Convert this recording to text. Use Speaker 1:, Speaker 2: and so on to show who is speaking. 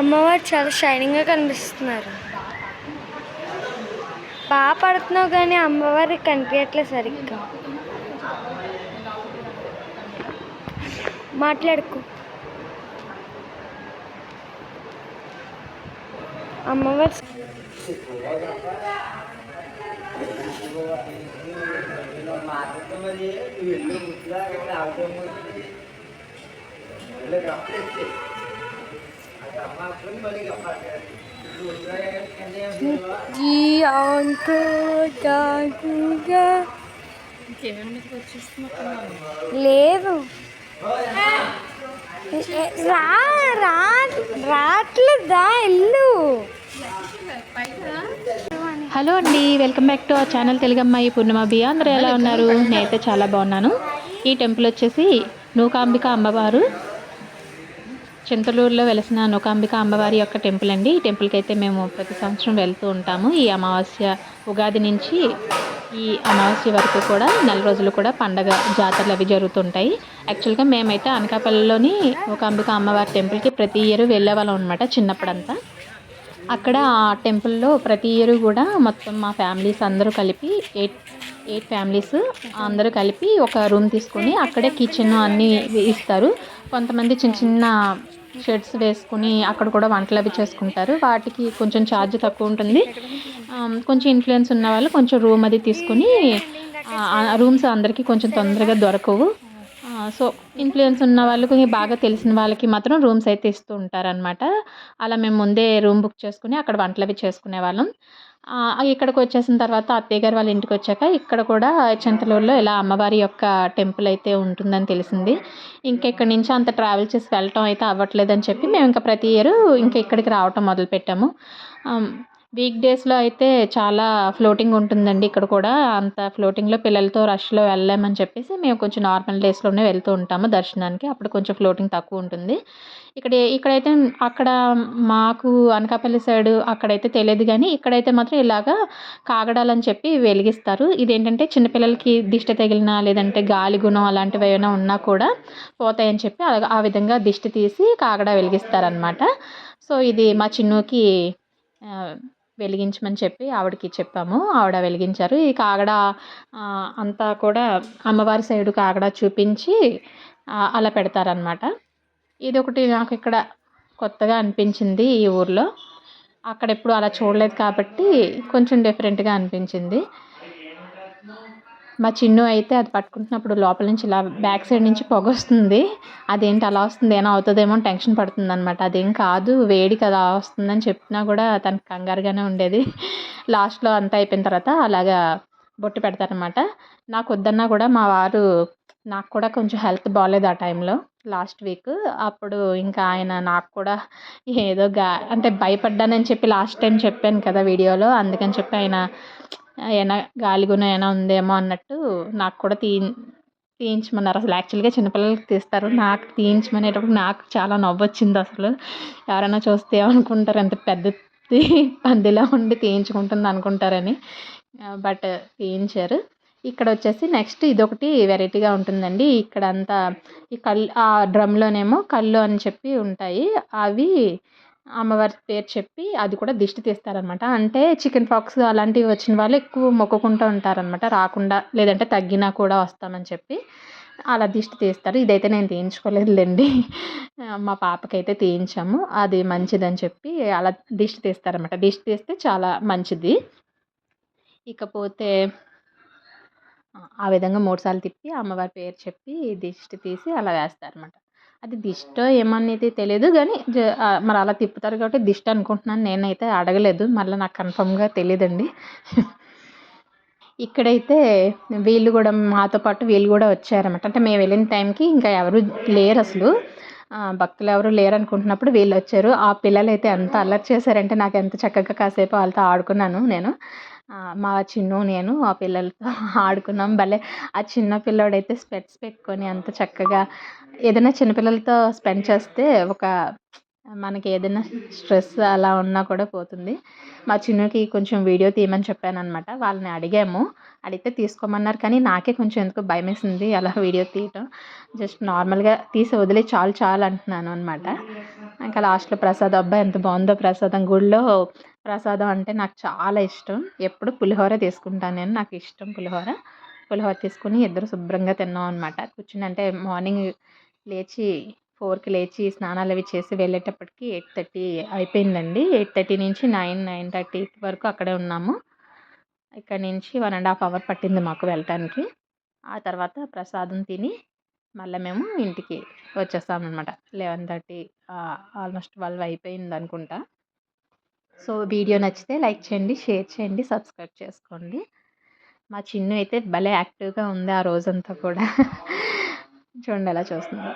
Speaker 1: అమ్మవారు చాలా షైనింగ్గా కనిపిస్తున్నారు. బాగా పడుతున్నావు కానీ అమ్మవారి కనిపించట్లేదు సరిగ్గా. మాట్లాడుకో. అమ్మవారి ఈ లేదు రా రా రాట్లేదా ఇల్లు
Speaker 2: హలో అండి వెల్కమ్ బ్యాక్ టు ఆ ఛానల్ తెలుగమ్మాయి పూర్ణిమ. బియ్య అందరూ ఎలా ఉన్నారు? నేనైతే చాలా బాగున్నాను. ఈ టెంపుల్ వచ్చేసి నూకాంబిక అమ్మవారు చింతలూరులో వెలిసిన నూకాంబిక అమ్మవారి యొక్క టెంపుల్ అండి. ఈ టెంపుల్కి అయితే మేము ప్రతి సంవత్సరం వెళ్తూ ఉంటాము. ఈ అమావాస్య ఉగాది నుంచి ఈ అమావాస్య వరకు కూడా నెల రోజులు కూడా పండగ జాతరలు అవి జరుగుతుంటాయి. యాక్చువల్గా మేమైతే అనకాపల్లిలోని నూకాంబిక అమ్మవారి టెంపుల్కి ప్రతి ఇయర్ వెళ్ళేవాళ్ళం అనమాట చిన్నప్పుడంతా. అక్కడ ఆ టెంపుల్లో ప్రతి ఇయర్ కూడా మొత్తం మా ఫ్యామిలీస్ అందరూ కలిపి ఎయిట్ ఎయిట్ ఫ్యామిలీస్ అందరూ కలిపి ఒక రూమ్ తీసుకొని అక్కడే కిచెన్ అన్నీ ఇస్తారు. కొంతమంది చిన్న చిన్న షెడ్స్ వేసుకుని అక్కడ కూడా వంటలు అవి చేసుకుంటారు. వాటికి కొంచెం ఛార్జ్ తక్కువ ఉంటుంది. కొంచెం ఇన్ఫ్లుయెన్స్ ఉన్న వాళ్ళు కొంచెం రూమ్ అది తీసుకుని రూమ్స్ అందరికీ కొంచెం తొందరగా దొరకవు. సో ఇన్ఫ్లుయెన్స్ ఉన్న వాళ్ళకి బాగా తెలిసిన వాళ్ళకి మాత్రం రూమ్స్ అయితే ఇస్తూ ఉంటారనమాట అలా మేము ముందే రూమ్ బుక్ చేసుకుని అక్కడ వంటలు అవి చేసుకునే వాళ్ళం. ఇక్కడికి వచ్చేసిన తర్వాత అత్తయ్య గారు వాళ్ళ ఇంటికి వచ్చాక ఇక్కడ కూడా చింతలూరులో ఇలా అమ్మవారి యొక్క టెంపుల్ అయితే ఉంటుందని తెలిసింది. ఇంకా ఇక్కడి నుంచి అంత ట్రావెల్ చేసి వెళ్ళటం అయితే అవ్వట్లేదని చెప్పి మేము ఇంకా ప్రతి ఇయర్ ఇంకా ఇక్కడికి రావటం మొదలుపెట్టాము. వీక్ డేస్లో అయితే చాలా ఫ్లోటింగ్ ఉంటుందండి ఇక్కడ కూడా. అంత ఫ్లోటింగ్లో పిల్లలతో రష్లో వెళ్ళామని చెప్పేసి మేము కొంచెం నార్మల్ డేస్లోనే వెళ్తూ ఉంటాము దర్శనానికి. అప్పుడు కొంచెం ఫ్లోటింగ్ తక్కువ ఉంటుంది. ఇక్కడ ఇక్కడైతే అక్కడ మాకు అనకాపల్లి సైడ్ అక్కడైతే తెలియదు కానీ ఇక్కడైతే మాత్రం ఇలాగా కాగడాలని చెప్పి వెలిగిస్తారు. ఇదేంటంటే చిన్నపిల్లలకి దిష్టి తగిలినా లేదంటే గాలి గుణం అలాంటివి ఏమైనా ఉన్నా కూడా పోతాయని చెప్పి అలా ఆ విధంగా దిష్టి తీసి కాగడా వెలిగిస్తారనమాట సో ఇది మా చిన్నుకి వెలిగించమని చెప్పి ఆవిడకి చెప్పాము. ఆవిడ వెలిగించారు. ఈ కాగడ అంతా కూడా అమ్మవారి సైడు కాగడ చూపించి అలా పెడతారనమాట ఇది ఒకటి నాకు ఇక్కడ కొత్తగా అనిపించింది ఈ ఊర్లో. అక్కడ ఎప్పుడు అలా చూడలేదు కాబట్టి కొంచెం డిఫరెంట్గా అనిపించింది. మా చిన్ను అయితే అది పట్టుకుంటున్నప్పుడు లోపల నుంచి ఇలా బ్యాక్ సైడ్ నుంచి పొగ వస్తుంది. అదేంటి అలా వస్తుంది? ఏమైనా అవుతుందేమో టెన్షన్ పడుతుంది అనమాట అదేం కాదు వేడి కదా వస్తుందని చెప్పినా కూడా తనకి కంగారుగానే ఉండేది. లాస్ట్లో అంతా అయిపోయిన తర్వాత అలాగా బొట్టు పెడతారనమాట నాకు వద్దన్నా కూడా మా వారు నాకు కూడా కొంచెం హెల్త్ బాగాలేదు ఆ టైంలో లాస్ట్ వీక్. అప్పుడు ఇంకా ఆయన నాకు కూడా ఏదో గా అంటే భయపడ్డానని చెప్పి లాస్ట్ టైం చెప్పాను కదా వీడియోలో అందుకని చెప్పి ఆయన ఏమైనా గాలిగున ఏమైనా ఉందేమో అన్నట్టు నాకు కూడా తీ తీయించమన్నారు. అసలు యాక్చువల్గా చిన్నపిల్లలకి తీస్తారు. నాకు తీయించమనేటప్పుడు నాకు చాలా నవ్వు వచ్చింది అసలు. ఎవరైనా చూస్తే ఏమనుకుంటారు? ఎంత పెద్ద పందిలా ఉండి తీయించుకుంటుంది అనుకుంటారని. బట్ తీయించారు. ఇక్కడ వచ్చేసి నెక్స్ట్ ఇదొకటి వెరైటీగా ఉంటుందండి. ఇక్కడ అంతా ఈ కళ్ళు ఆ డ్రమ్లోనేమో కళ్ళు అని చెప్పి ఉంటాయి. అవి అమ్మవారి పేరు చెప్పి అది కూడా దిష్టి తీస్తారనమాట అంటే చికెన్ పాక్స్ అలాంటివి వచ్చిన వాళ్ళు ఎక్కువ మొక్కుకుంటూ ఉంటారనమాట రాకుండా లేదంటే తగ్గినా కూడా వస్తామని చెప్పి అలా దిష్టి తీస్తారు. ఇదైతే నేను తీయించుకోలేదులేండి. మా పాపకైతే తీయించాము. అది మంచిదని చెప్పి అలా దిష్టి తీస్తారనమాట దిష్టి తీస్తే చాలా మంచిది. ఇకపోతే ఆ విధంగా మూడుసార్లు తిప్పి అమ్మవారి పేరు చెప్పి దిష్టి తీసి అలా వేస్తారనమాట అది దిష్టో ఏమనేది తెలియదు కానీ జ మరి అలా తిప్పుతారు కాబట్టి దిష్టి అనుకుంటున్నాను. నేనైతే అడగలేదు. మళ్ళీ నాకు కన్ఫర్మ్గా తెలియదండి ఇక్కడైతే వీళ్ళు కూడా మాతో పాటు వీళ్ళు కూడా వచ్చారన్నమాట. అంటే మేము వెళ్ళిన టైంకి ఇంకా ఎవరు లేరు అసలు. భక్తులు ఎవరు లేరు అనుకుంటున్నప్పుడు వీళ్ళు వచ్చారు. ఆ పిల్లలు అయితే ఎంత అల్లరి చేశారంటే నాకు ఎంత చక్కగా కాసేపు వాళ్ళతో ఆడుకున్నాను నేను. మా చిన్ను నేను ఆ పిల్లలతో ఆడుకున్నాం. భలే ఆ చిన్న పిల్లోడైతే స్పెట్స్ పెట్టుకొని అంత చక్కగా ఏదైనా చిన్నపిల్లలతో స్పెండ్ చేస్తే ఒక మనకి ఏదైనా స్ట్రెస్ అలా ఉన్నా కూడా పోతుంది. మా చిన్నకి కొంచెం వీడియో తీయమని చెప్పాను అనమాట వాళ్ళని అడిగాము. అడిగితే తీసుకోమన్నారు కానీ నాకే కొంచెం ఎందుకు భయం వేసింది అలా వీడియో తీయటం. జస్ట్ నార్మల్గా తీసి వదిలే చాలు చాలు అంటున్నాను అనమాట ఇంకా లాస్ట్లో ప్రసాదం అబ్బాయి ఎంత బాగుందో ప్రసాదం. గుడిలో ప్రసాదం అంటే నాకు చాలా ఇష్టం. ఎప్పుడు పులిహోర తీసుకుంటాను నేను. నాకు ఇష్టం పులిహోర. పులిహోర తీసుకుని ఇద్దరు శుభ్రంగా తిన్నాం అనమాట కూర్చుని అంటే మార్నింగ్ లేచి ఫోర్కి లేచి స్నానాలు అవి చేసి వెళ్ళేటప్పటికి ఎయిట్ థర్టీ అయిపోయిందండి. ఎయిట్ థర్టీ నుంచి నైన్ నైన్ థర్టీ వరకు అక్కడే ఉన్నాము. ఇక్కడ నుంచి వన్ అండ్ హాఫ్ అవర్ పట్టింది మాకు వెళ్ళటానికి. ఆ తర్వాత ప్రసాదం తిని మళ్ళీ మేము ఇంటికి వచ్చేస్తామన్నమాట. లెవెన్ థర్టీ ఆల్మోస్ట్ ట్వెల్వ్ అయిపోయింది అనుకుంటా. సో వీడియో నచ్చితే లైక్ చేయండి షేర్ చేయండి సబ్స్క్రైబ్ చేసుకోండి. మా చిన్ను అయితే భలే యాక్టివ్గా ఉంది ఆ రోజంతా కూడా. చూడండి ఎలా చూస్తుంది.